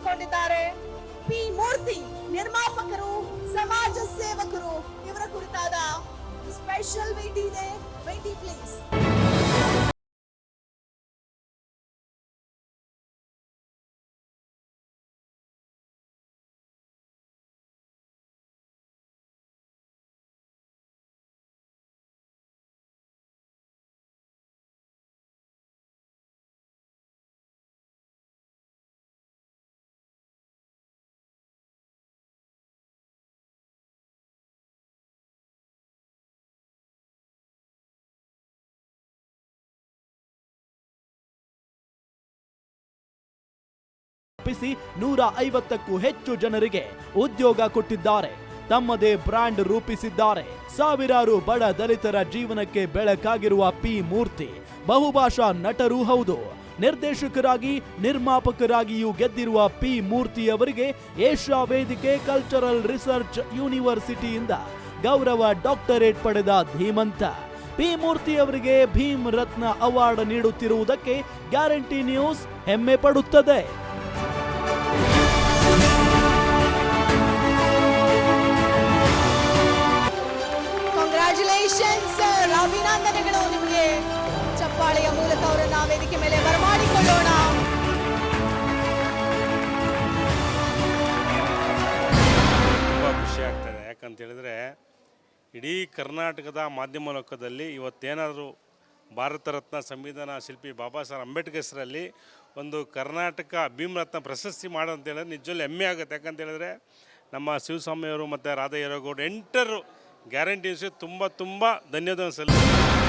ಹಮ್ಮಿಕೊಂಡಿದ್ದಾರೆ P. ಮೂರ್ತಿ ನಿರ್ಮಾಪಕರು ಸಮಾಜ ಸೇವಕರು ಇವರ ಕುರಿತಾದ ಸ್ಪೆಷಲ್ ಭೇಟಿ ಇದೆ. ಭೇಟಿ ಪ್ಲೀಸ್ ಸ್ಥಾಪಿಸಿ ನೂರ ಐವತ್ತಕ್ಕೂ ಹೆಚ್ಚು ಜನರಿಗೆ ಉದ್ಯೋಗ ಕೊಟ್ಟಿದ್ದಾರೆ. ತಮ್ಮದೇ ಬ್ರ್ಯಾಂಡ್ ರೂಪಿಸಿದ್ದಾರೆ. ಸಾವಿರಾರು ಬಡ ದಲಿತರ ಜೀವನಕ್ಕೆ ಬೆಳಕಾಗಿರುವ ಪಿ ಮೂರ್ತಿ ಬಹುಭಾಷಾ ನಟರೂ ಹೌದು. ನಿರ್ದೇಶಕರಾಗಿ, ನಿರ್ಮಾಪಕರಾಗಿಯೂ ಗೆದ್ದಿರುವ ಪಿ ಮೂರ್ತಿ ಅವರಿಗೆ ಏಷ್ಯಾ ವೇದಿಕೆ ಕಲ್ಚರಲ್ ರಿಸರ್ಚ್ ಯೂನಿವರ್ಸಿಟಿಯಿಂದ ಗೌರವ ಡಾಕ್ಟರೇಟ್ ಪಡೆದ ಧೀಮಂತ. ಪಿ ಮೂರ್ತಿ ಅವರಿಗೆ ಭೀಮ್ ರತ್ನ ಅವಾರ್ಡ್ ನೀಡುತ್ತಿರುವುದಕ್ಕೆ ಗ್ಯಾರಂಟಿ ನ್ಯೂಸ್ ಹೆಮ್ಮೆ ಪಡುತ್ತದೆ. ಸರ್ ಅಭಿನಂದನೆಗಳು ನಿಮಗೆ. ಚಪ್ಪಾಳೆಯ ಮೂಲಕ ಅವರನ್ನ ವೇದಿಕೆ ಮೇಲೆ ಬರಮಾಡಿಕೊಳ್ಳೋಣ. ತುಂಬ ಖುಷಿ ಆಗ್ತದೆ. ಯಾಕಂತ ಹೇಳಿದ್ರೆ ಇಡೀ ಕರ್ನಾಟಕದ ಮಾಧ್ಯಮ ಲೋಕದಲ್ಲಿ ಇವತ್ತೇನಾದರೂ ಭಾರತ ರತ್ನ ಸಂವಿಧಾನ ಶಿಲ್ಪಿ ಬಾಬಾ ಸಾಹೇಬ್ ಅಂಬೇಡ್ಕರ್ ಹೆಸರಲ್ಲಿ ಒಂದು ಕರ್ನಾಟಕ ಭೀಮರತ್ನ ಪ್ರಶಸ್ತಿ ಮಾಡೋ ಅಂತೇಳಿದ್ರೆ ನಿಜವಲ್ಲೂ ಹೆಮ್ಮೆ ಆಗುತ್ತೆ. ಯಾಕಂತ ಹೇಳಿದ್ರೆ ನಮ್ಮ ಶಿವಸ್ವಾಮಿಯವರು ಮತ್ತು ರಾಧಾ ಎಂಟರು ಗ್ಯಾರಂಟೀಸ್ ತುಂಬ ತುಂಬ ಧನ್ಯವಾದ ಸಲ್ಲಿಸ್ತೀನಿ